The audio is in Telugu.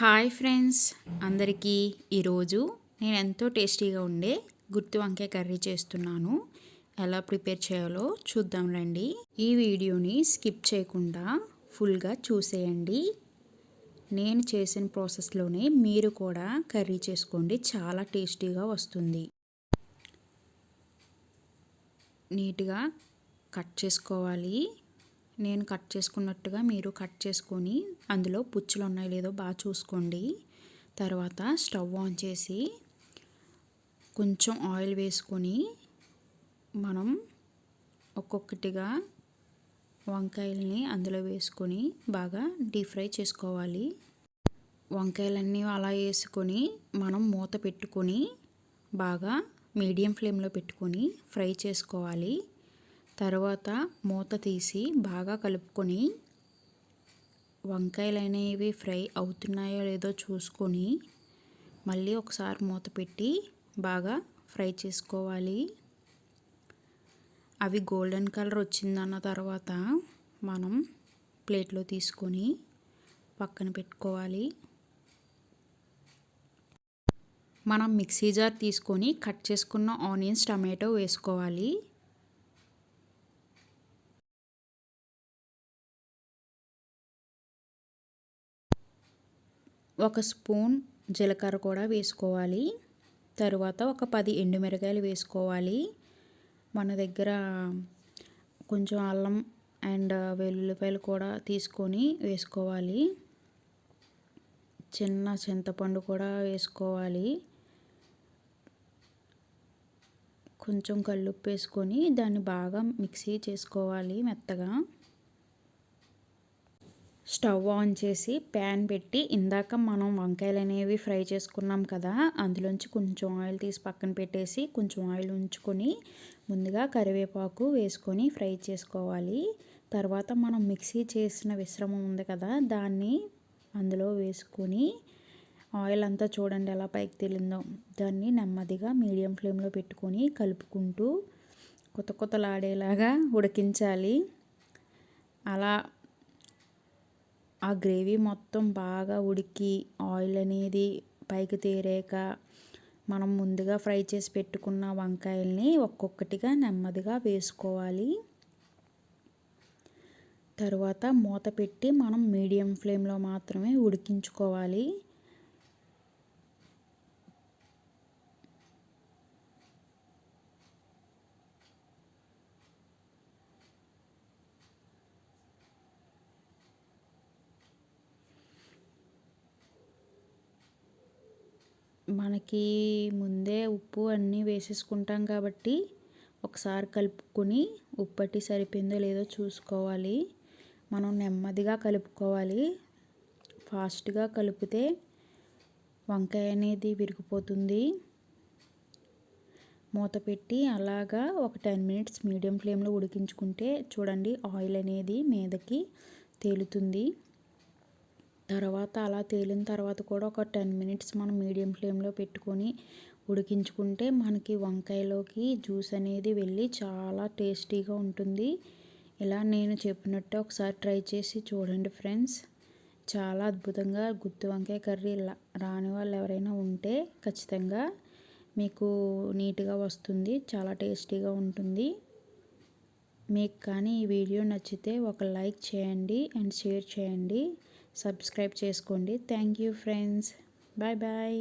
హాయ్ ఫ్రెండ్స్ అందరికీ ఈరోజు నేను ఎంతో టేస్టీగా ఉండే గుర్తు వంకాయ కర్రీ చేస్తున్నాను. ఎలా ప్రిపేర్ చేయాలో చూద్దాం రండి. ఈ వీడియోని స్కిప్ చేయకుండా ఫుల్గా చూసేయండి. నేను చేసిన ప్రాసెస్లోనే మీరు కూడా కర్రీ చేసుకోండి చాలా టేస్టీగా వస్తుంది. నీట్గా కట్ చేసుకోవాలి. నేను కట్ చేసుకున్నట్టుగా మీరు కట్ చేసుకొని అందులో పుచ్చులు ఉన్నాయో లేదో బాగా చూసుకోండి. తర్వాత స్టవ్ ఆన్ చేసి కొంచెం ఆయిల్ వేసుకొని మనం ఒక్కొక్కటిగా వంకాయలని అందులో వేసుకొని బాగా డీప్ ఫ్రై చేసుకోవాలి. వంకాయలన్నీ అలా వేసుకొని మనం మూత పెట్టుకొని బాగా మీడియం ఫ్లేమ్లో పెట్టుకొని ఫ్రై చేసుకోవాలి. తర్వాత మూత తీసి బాగా కలుపుకొని వంకాయలు అనేవి ఫ్రై అవుతున్నాయో లేదో చూసుకొని మళ్ళీ ఒకసారి మూత పెట్టి బాగా ఫ్రై చేసుకోవాలి. అవి గోల్డెన్ కలర్ వచ్చిందన్న తర్వాత మనం ప్లేట్లో తీసుకొని పక్కన పెట్టుకోవాలి. మనం మిక్సీ జార్ తీసుకొని కట్ చేసుకున్న ఆనియన్స్ టమాటో వేసుకోవాలి. ఒక స్పూన్ జీలకర్ర కూడా వేసుకోవాలి. తరువాత ఒక పది ఎండుమిరకాయలు వేసుకోవాలి. మన దగ్గర కొంచెం అల్లం అండ్ వెల్లుల్లిపాయలు కూడా తీసుకొని వేసుకోవాలి. చిన్న చింతపండు కూడా వేసుకోవాలి. కొంచెం కల్లుప్పు వేసుకొని దాన్ని బాగా మిక్సీ చేసుకోవాలి మెత్తగా. స్టవ్ ఆన్ చేసి ప్యాన్ పెట్టి ఇందాక మనం వంకాయలు అనేవి ఫ్రై చేసుకున్నాం కదా అందులోంచి కొంచెం ఆయిల్ తీసి పక్కన పెట్టేసి కొంచెం ఆయిల్ ఉంచుకొని ముందుగా కరివేపాకు వేసుకొని ఫ్రై చేసుకోవాలి. తర్వాత మనం మిక్సీ చేసిన విశ్రమం ఉంది కదా దాన్ని అందులో వేసుకొని ఆయిల్ అంతా చూడండి ఎలా పైకి తెలిందో. దాన్ని నెమ్మదిగా మీడియం ఫ్లేమ్లో పెట్టుకొని కలుపుకుంటూ కొత్త కొత్తలాడేలాగా ఉడికించాలి. అలా ఆ గ్రేవీ మొత్తం బాగా ఉడికి ఆయిల్ అనేది పైకి తేరాక మనం ముందుగా ఫ్రై చేసి పెట్టుకున్న వంకాయల్ని ఒక్కొక్కటిగా నెమ్మదిగా వేసుకోవాలి. తరువాత మూత పెట్టి మనం మీడియం ఫ్లేమ్లో మాత్రమే ఉడికించుకోవాలి. మనకి ముందే ఉప్పు అన్నీ వేసేసుకుంటాం కాబట్టి ఒకసారి కలుపుకొని ఉప్పటి సరిపోయిందో లేదో చూసుకోవాలి. మనం నెమ్మదిగా కలుపుకోవాలి. ఫాస్ట్గా కలిపితే వంకాయ అనేది విరిగిపోతుంది. మూత పెట్టి అలాగా ఒక టెన్ మినిట్స్ మీడియం ఫ్లేమ్లో ఉడికించుకుంటే చూడండి ఆయిల్ అనేది మీదకి తేలుతుంది. తర్వాత అలా తేలిన తర్వాత కూడా ఒక టెన్ మినిట్స్ మనం మీడియం ఫ్లేమ్లో పెట్టుకొని ఉడికించుకుంటే మనకి వంకాయలోకి జ్యూస్ అనేది వెళ్ళి చాలా టేస్టీగా ఉంటుంది. ఇలా నేను చెప్పినట్టే ఒకసారి ట్రై చేసి చూడండి ఫ్రెండ్స్. చాలా అద్భుతంగా గుత్తి వంకాయ కర్రీ రాని వాళ్ళు ఎవరైనా ఉంటే ఖచ్చితంగా మీకు నీట్గా వస్తుంది చాలా టేస్టీగా ఉంటుంది. మీకు కానీ ఈ వీడియో నచ్చితే ఒక లైక్ చేయండి అండ్ షేర్ చేయండి. సబ్స్క్రైబ్ చేసుకోండి. Thank you friends. Bye bye.